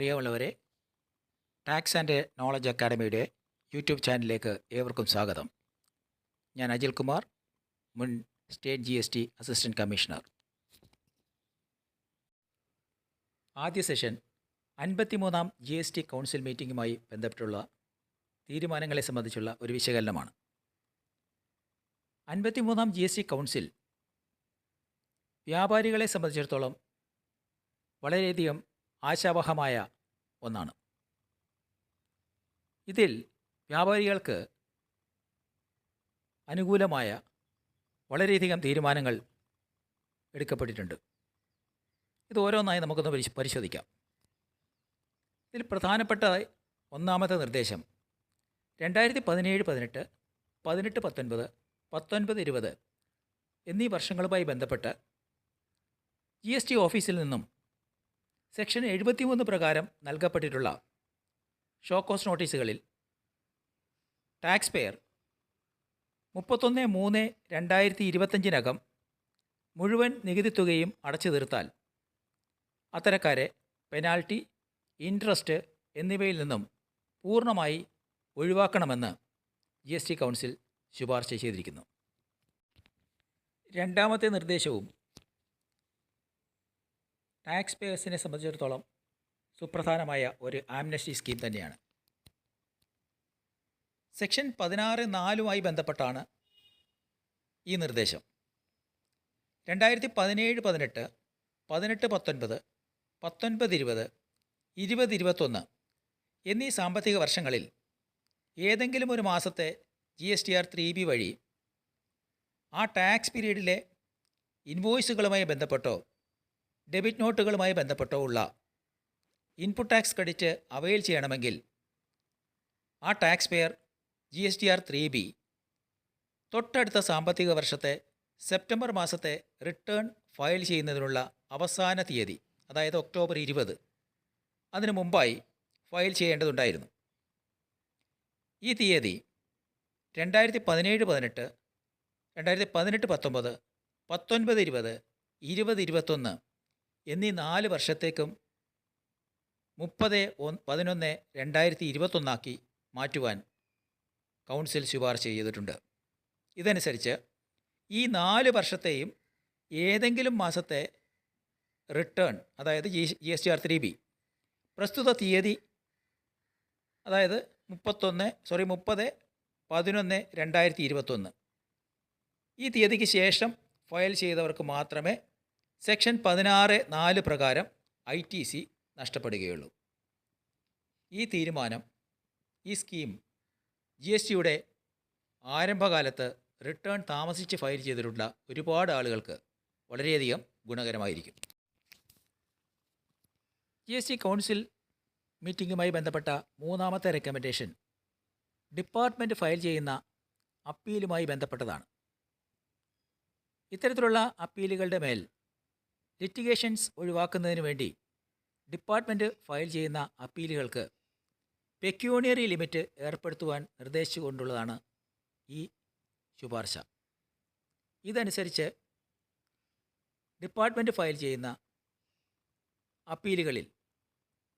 പ്രിയമുള്ളവരെ tax and knowledge അക്കാഡമിയുടെ YouTube ചാനലിലേക്ക് ഏവർക്കും സ്വാഗതം. ഞാൻ അജിൽ കുമാർ മുൻ state G S T assistant commissioner ആദ്യ സെഷൻ അൻപത്തിമൂന്നാം ജി എസ് ടി കൗൺസിൽ മീറ്റിംഗുമായി ബന്ധപ്പെട്ടുള്ള തീരുമാനങ്ങളെ സംബന്ധിച്ചുള്ള ഒരു വിശകലനമാണ്. അൻപത്തിമൂന്നാം ജി എസ് ടി കൗൺസിൽ വ്യാപാരികളെ സംബന്ധിച്ചിടത്തോളം വളരെയധികം ആശാവഹമായ ഒന്നാണ്. ഇതിൽ വ്യാപാരികൾക്ക് അനുകൂലമായ വളരെയധികം തീരുമാനങ്ങൾ എടുക്കപ്പെട്ടിട്ടുണ്ട്. ഇത് ഓരോന്നായി നമുക്കൊന്ന് പരിശോധിക്കാം. ഇതിൽ പ്രധാനപ്പെട്ട ഒന്നാമത്തെ നിർദ്ദേശം രണ്ടായിരത്തി പതിനേഴ് പതിനെട്ട് പതിനെട്ട് പത്തൊൻപത് പത്തൊൻപത് ഇരുപത് എന്നീ വർഷങ്ങളുമായി ബന്ധപ്പെട്ട് ജി എസ് ടി ഓഫീസിൽ നിന്നും സെക്ഷൻ എഴുപത്തിമൂന്ന് പ്രകാരം നൽകപ്പെട്ടിട്ടുള്ള കോസ് നോട്ടീസുകളിൽ ടാക്സ് പെയർ മുപ്പത്തൊന്ന് മൂന്ന് രണ്ടായിരത്തി ഇരുപത്തഞ്ചിനകം മുഴുവൻ നികുതി തുകയും അടച്ചു തീർത്താൽ അത്തരക്കാരെ പെനാൽറ്റി ഇൻട്രസ്റ്റ് എന്നിവയിൽ നിന്നും പൂർണമായി ഒഴിവാക്കണമെന്ന് ജി എസ് ടി കൗൺസിൽ ശുപാർശ ചെയ്തിരിക്കുന്നു. രണ്ടാമത്തെ നിർദ്ദേശവും ടാക്സ് പേയേഴ്സിനെ സംബന്ധിച്ചിടത്തോളം സുപ്രധാനമായ ഒരു ആംനസ്റ്റി സ്കീം തന്നെയാണ്. സെക്ഷൻ പതിനാറ് നാലുമായി ബന്ധപ്പെട്ടാണ് ഈ നിർദ്ദേശം. രണ്ടായിരത്തി പതിനേഴ് പതിനെട്ട് പതിനെട്ട് പത്തൊൻപത് പത്തൊൻപത് ഇരുപത് ഇരുപത് ഇരുപത്തൊന്ന് എന്നീ സാമ്പത്തിക വർഷങ്ങളിൽ ഏതെങ്കിലും ഒരു മാസത്തെ G S T R three B വഴി ആ ടാക്സ് പീരീഡിലെ ഇൻവോയ്സുകളുമായി ബന്ധപ്പെട്ടോ ഡെബിറ്റ് നോട്ടുകളുമായി ബന്ധപ്പെട്ടോ ഉള്ള ഇൻപുട്ട് ടാക്സ് ക്രെഡിറ്റ് അവയിൽ ചെയ്യണമെങ്കിൽ ആ tax payer G S T R three B തൊട്ടടുത്ത സാമ്പത്തിക വർഷത്തെ സെപ്റ്റംബർ മാസത്തെ റിട്ടേൺ ഫയൽ ചെയ്യുന്നതിനുള്ള അവസാന തീയതി അതായത് ഒക്ടോബർ ഇരുപത്. അതിനു മുമ്പായി ഫയൽ ചെയ്യേണ്ടതുണ്ടായിരുന്നു. ഈ തീയതി രണ്ടായിരത്തി പതിനേഴ് പതിനെട്ട് രണ്ടായിരത്തി പതിനെട്ട് പത്തൊമ്പത് പത്തൊൻപത് ഇരുപത് ഇരുപത് ഇരുപത്തൊന്ന് എന്നീ നാല് വർഷത്തേക്കും മുപ്പത് പതിനൊന്ന് രണ്ടായിരത്തി ഇരുപത്തൊന്നാക്കി മാറ്റുവാൻ കൗൺസിൽ ശുപാർശ ചെയ്തിട്ടുണ്ട്. ഇതനുസരിച്ച് ഈ നാല് വർഷത്തെയും ഏതെങ്കിലും മാസത്തെ റിട്ടേൺ അതായത് G G S T R three B പ്രസ്തുത തീയതി അതായത് മുപ്പത്തൊന്ന് സോറി മുപ്പത് പതിനൊന്ന് രണ്ടായിരത്തി ഇരുപത്തൊന്ന് ഈ തീയതിക്ക് ശേഷം ഫയൽ ചെയ്തവർക്ക് മാത്രമേ സെക്ഷൻ പതിനാറ് നാല് പ്രകാരം ഐ ടി സി നഷ്ടപ്പെടുകയുള്ളൂ. ഈ തീരുമാനം ഈ സ്കീം ജി എസ് ടിയുടെ ആരംഭകാലത്ത് റിട്ടേൺ താമസിച്ച് ഫയൽ ചെയ്തിട്ടുള്ള ഒരുപാട് ആളുകൾക്ക് വളരെയധികം ഗുണകരമായിരിക്കും. ജി എസ് ടി കൗൺസിൽ മീറ്റിംഗുമായി ബന്ധപ്പെട്ട മൂന്നാമത്തെ റെക്കമെൻഡേഷൻ ഡിപ്പാർട്ട്മെന്റ് ഫയൽ ചെയ്യുന്ന അപ്പീലുമായി ബന്ധപ്പെട്ടതാണ്. ഇത്തരത്തിലുള്ള അപ്പീലുകളുടെ മേൽ ലിറ്റിഗേഷൻസ് ഒഴിവാക്കുന്നതിന് വേണ്ടി ഡിപ്പാർട്ട്മെന്റ് ഫയൽ ചെയ്യുന്ന അപ്പീലുകൾക്ക് പെക്യൂണിയറി ലിമിറ്റ് ഏർപ്പെടുത്തുവാൻ നിർദ്ദേശിച്ചുകൊണ്ടുള്ളതാണ് ഈ ശുപാർശ. ഇതനുസരിച്ച് ഡിപ്പാർട്ട്മെന്റ് ഫയൽ ചെയ്യുന്ന അപ്പീലുകളിൽ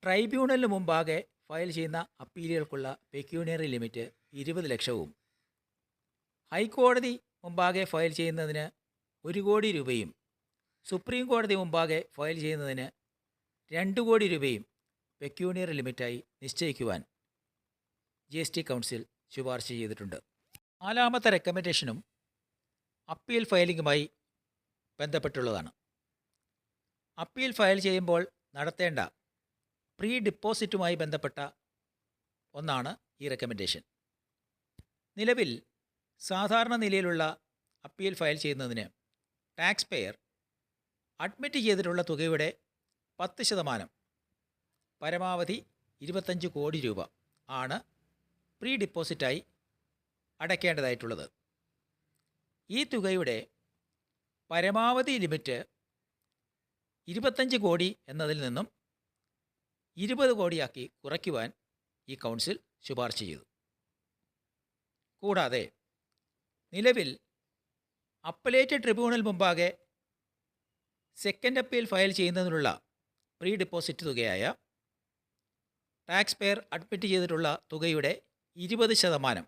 ട്രൈബ്യൂണലിന് മുമ്പാകെ ഫയൽ ചെയ്യുന്ന അപ്പീലുകൾക്കുള്ള പെക്യൂണിയറി ലിമിറ്റ് ഇരുപത് ലക്ഷവും ഹൈക്കോടതി മുമ്പാകെ ഫയൽ ചെയ്യുന്നതിന് ഒരു കോടി രൂപയും സുപ്രീം കോടതി മുമ്പാകെ ഫയൽ ചെയ്യുന്നതിന് രണ്ട് കോടി രൂപയും പെക്യൂണിയർ ലിമിറ്റായി നിശ്ചയിക്കുവാൻ ജി എസ് ടി കൗൺസിൽ ശുപാർശ ചെയ്തിട്ടുണ്ട്. നാലാമത്തെ റെക്കമെൻഡേഷനും അപ്പീൽ ഫയലിംഗുമായി ബന്ധപ്പെട്ടുള്ളതാണ്. അപ്പീൽ ഫയൽ ചെയ്യുമ്പോൾ നടത്തേണ്ട പ്രീ ഡിപ്പോസിറ്റുമായി ബന്ധപ്പെട്ട ഒന്നാണ് ഈ റെക്കമെൻഡേഷൻ നിലവിൽ സാധാരണ നിലയിലുള്ള അപ്പീൽ ഫയൽ ചെയ്യുന്നതിന് ടാക്സ് പെയർ അഡ്മിറ്റ് ചെയ്തിട്ടുള്ള തുകയുടെ പത്ത് ശതമാനം. പരമാവധി ഇരുപത്തഞ്ച് കോടി രൂപ ആണ് പ്രീ ഡിപ്പോസിറ്റായി അടയ്ക്കേണ്ടതായിട്ടുള്ളത്. ഈ തുകയുടെ പരമാവധി ലിമിറ്റ് ഇരുപത്തഞ്ച് കോടി എന്നതിൽ നിന്നും ഇരുപത് കോടിയാക്കി കുറയ്ക്കുവാൻ ഈ കൗൺസിൽ ശുപാർശ ചെയ്തു. കൂടാതെ നിലവിൽ അപ്പലേറ്റ് ട്രിബ്യൂണൽ മുമ്പാകെ സെക്കൻഡ് അപ്പീൽ ഫയൽ ചെയ്യുന്നതിനുള്ള പ്രീ ഡിപ്പോസിറ്റ് തുകയായ ടാക്സ് പെയർ അഡ്മിറ്റ് ചെയ്തിട്ടുള്ള തുകയുടെ ഇരുപത് ശതമാനം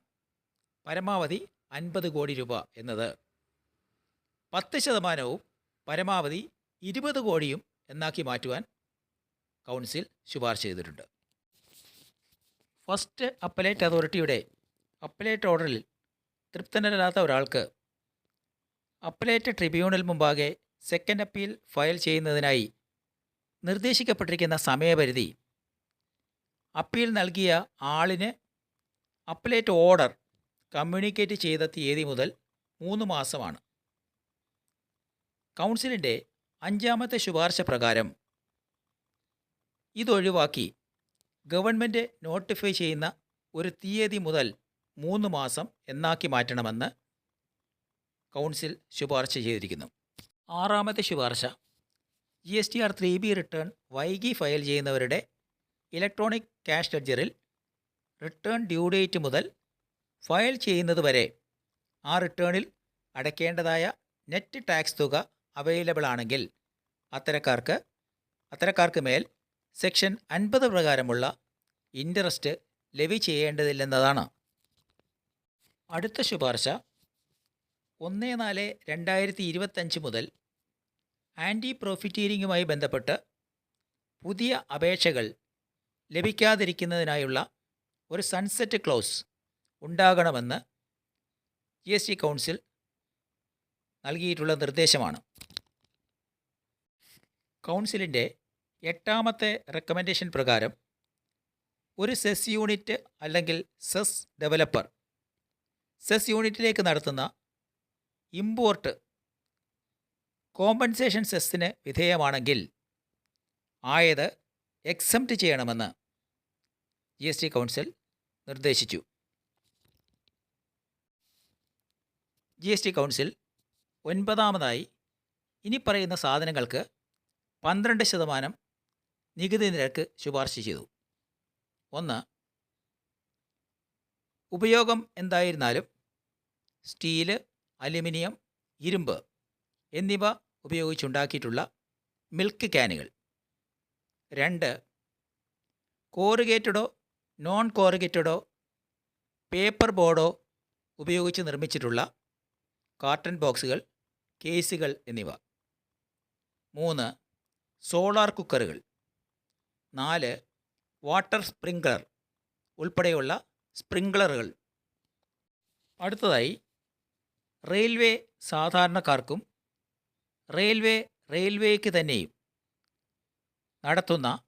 പരമാവധി അൻപത് കോടി രൂപ എന്നത്. പത്ത് ശതമാനവും പരമാവധി ഇരുപത് കോടിയും എന്നാക്കി മാറ്റുവാൻ കൗൺസിൽ ശുപാർശ ചെയ്തിട്ടുണ്ട്. ഫസ്റ്റ് അപ്പലേറ്റ് അതോറിറ്റിയുടെ അപ്പലേറ്റ് ഓർഡറിൽ തൃപ്തനല്ലാത്ത ഒരാൾക്ക് അപ്പലേറ്റ് ട്രിബ്യൂണൽ മുമ്പാകെ സെക്കൻഡ് അപ്പീൽ ഫയൽ ചെയ്യുന്നതിനായി നിർദ്ദേശിക്കപ്പെട്ടിരിക്കുന്ന സമയപരിധി. അപ്പീൽ നൽകിയ ആളിന് അപ്പലേറ്റ് ഓർഡർ കമ്മ്യൂണിക്കേറ്റ് ചെയ്ത തീയതി മുതൽ മൂന്ന് മാസമാണ്. കൗൺസിലിന്റെ അഞ്ചാമത്തെ ശുപാർശ പ്രകാരം ഇതൊഴിവാക്കി ഗവൺമെന്റ് നോട്ടിഫൈ ചെയ്യുന്ന ഒരു തീയതി മുതൽ മൂന്ന് മാസം എന്നാക്കി മാറ്റണമെന്ന് കൗൺസിൽ ശുപാർശ ചെയ്തിരിക്കുന്നു. ആറാമത്തെ ശുപാർശ. G S T R three B return വൈകി ഫയൽ ചെയ്യുന്നവരുടെ ഇലക്ട്രോണിക് ക്യാഷ് ലെഡ്ജറിൽ റിട്ടേൺ ഡ്യൂ ഡേറ്റ് മുതൽ ഫയൽ ചെയ്യുന്നത് വരെ ആ റിട്ടേണിൽ അടയ്ക്കേണ്ടതായ നെറ്റ് ടാക്സ് തുക അവൈലബിൾ ആണെങ്കിൽ അത്തരക്കാർക്ക് അത്തരക്കാർക്ക് മേൽ സെക്ഷൻ അൻപത് പ്രകാരമുള്ള ഇൻട്രസ്റ്റ് ലെവി ചെയ്യേണ്ടതില്ലെന്നതാണ് അടുത്ത ശുപാർശ ഒന്ന് നാല് രണ്ടായിരത്തി ഇരുപത്തഞ്ച് മുതൽ ആന്റി പ്രോഫിറ്റീരിങ്ങുമായി ബന്ധപ്പെട്ട് പുതിയ അപേക്ഷകൾ ലഭിക്കാതിരിക്കുന്നതിനായുള്ള ഒരു സൺസെറ്റ് ക്ലോസ് ഉണ്ടാകണമെന്ന് ജി എസ് ടി കൗൺസിൽ നൽകിയിട്ടുള്ള നിർദ്ദേശമാണ്. കൗൺസിലിന്റെ എട്ടാമത്തെ റെക്കമെൻഡേഷൻ പ്രകാരം ഒരു സെസ് യൂണിറ്റ് അല്ലെങ്കിൽ സെസ് ഡെവലപ്പർ സെസ് യൂണിറ്റിലേക്ക് നടത്തുന്ന ഇമ്പോർട്ട് കോമ്പൻസേഷൻ സെസ്സിന് വിധേയമാണെങ്കിൽ ആയത് എക്സംപ്റ്റ് ചെയ്യണമെന്ന് ജി എസ് ടി കൗൺസിൽ നിർദ്ദേശിച്ചു. ജി എസ് ടി കൗൺസിൽ ഒൻപതാമതായി ഇനി പറയുന്ന സാധനങ്ങൾക്ക് പന്ത്രണ്ട് ശതമാനം നികുതി നിരക്ക് ശുപാർശ ചെയ്തു. ഒന്ന് ഉപയോഗം എന്തായിരുന്നാലും സ്റ്റീൽ അലുമിനിയം ഇരുമ്പ് എന്നിവ ഉപയോഗിച്ചുണ്ടാക്കിയിട്ടുള്ള മിൽക്ക് ക്യാനുകൾ. രണ്ട് കോറുഗേറ്റഡോ നോൺ കോറുഗേറ്റഡോ പേപ്പർ ബോർഡോ ഉപയോഗിച്ച് നിർമ്മിച്ചിട്ടുള്ള കാർട്ടൺ ബോക്സുകൾ കേസുകൾ എന്നിവ. മൂന്ന് സോളാർ കുക്കറുകൾ. നാല് വാട്ടർ സ്പ്രിങ്ക്ലർ ഉൾപ്പെടെയുള്ള സ്പ്രിങ്ക്ലറുകൾ അടുത്തതായി റെയിൽവേ സാധാരണക്കാർക്കും റെയിൽവേ റെയിൽവേക്ക് തന്നെയും നടത്തുന്ന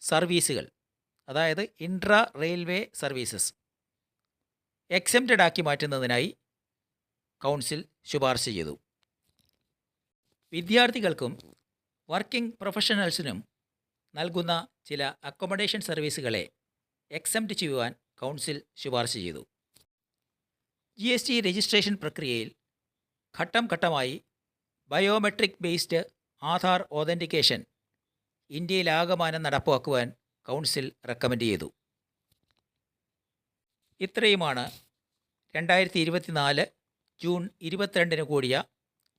സർവീസുകൾ അതായത് ഇൻട്രാ റെയിൽവേ സർവീസസ് എക്സെപ്റ്റഡ് ആക്കി മാറ്റുന്നതിനായി കൗൺസിൽ ശുപാർശ ചെയ്തു. വിദ്യാർത്ഥികൾക്കും വർക്കിംഗ് പ്രൊഫഷണൽസിനും നൽകുന്ന ചില അക്കോമഡേഷൻ സർവീസുകളെ എക്സെപ്റ്റ് ചെയ്യുവാൻ കൗൺസിൽ ശുപാർശ ചെയ്തു. ജി എസ് ടി രജിസ്ട്രേഷൻ പ്രക്രിയയിൽ ഘട്ടം ഘട്ടമായി ബയോമെട്രിക് ബേസ്ഡ് ആധാർ ഓതന്റിക്കേഷൻ ഇന്ത്യയിലാകമാനം നടപ്പാക്കുവാൻ കൗൺസിൽ റെക്കമെൻഡ് ചെയ്തു. ഇത്രയുമാണ് രണ്ടായിരത്തി ഇരുപത്തിനാല് ജൂൺ ഇരുപത്തിരണ്ടിന് കൂടിയ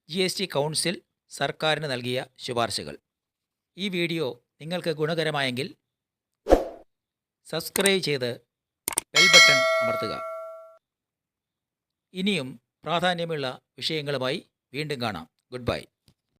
ജി എസ് ടി കൗൺസിൽ സർക്കാരിന് നൽകിയ ശുപാർശകൾ. ഈ വീഡിയോ നിങ്ങൾക്ക് ഗുണകരമായെങ്കിൽ സബ്സ്ക്രൈബ് ചെയ്ത് ബെൽ ബട്ടൺ അമർത്തുക. ഇനിയും പ്രാധാന്യമുള്ള വിഷയങ്ങളുമായി വീണ്ടും കാണാം. Good bye.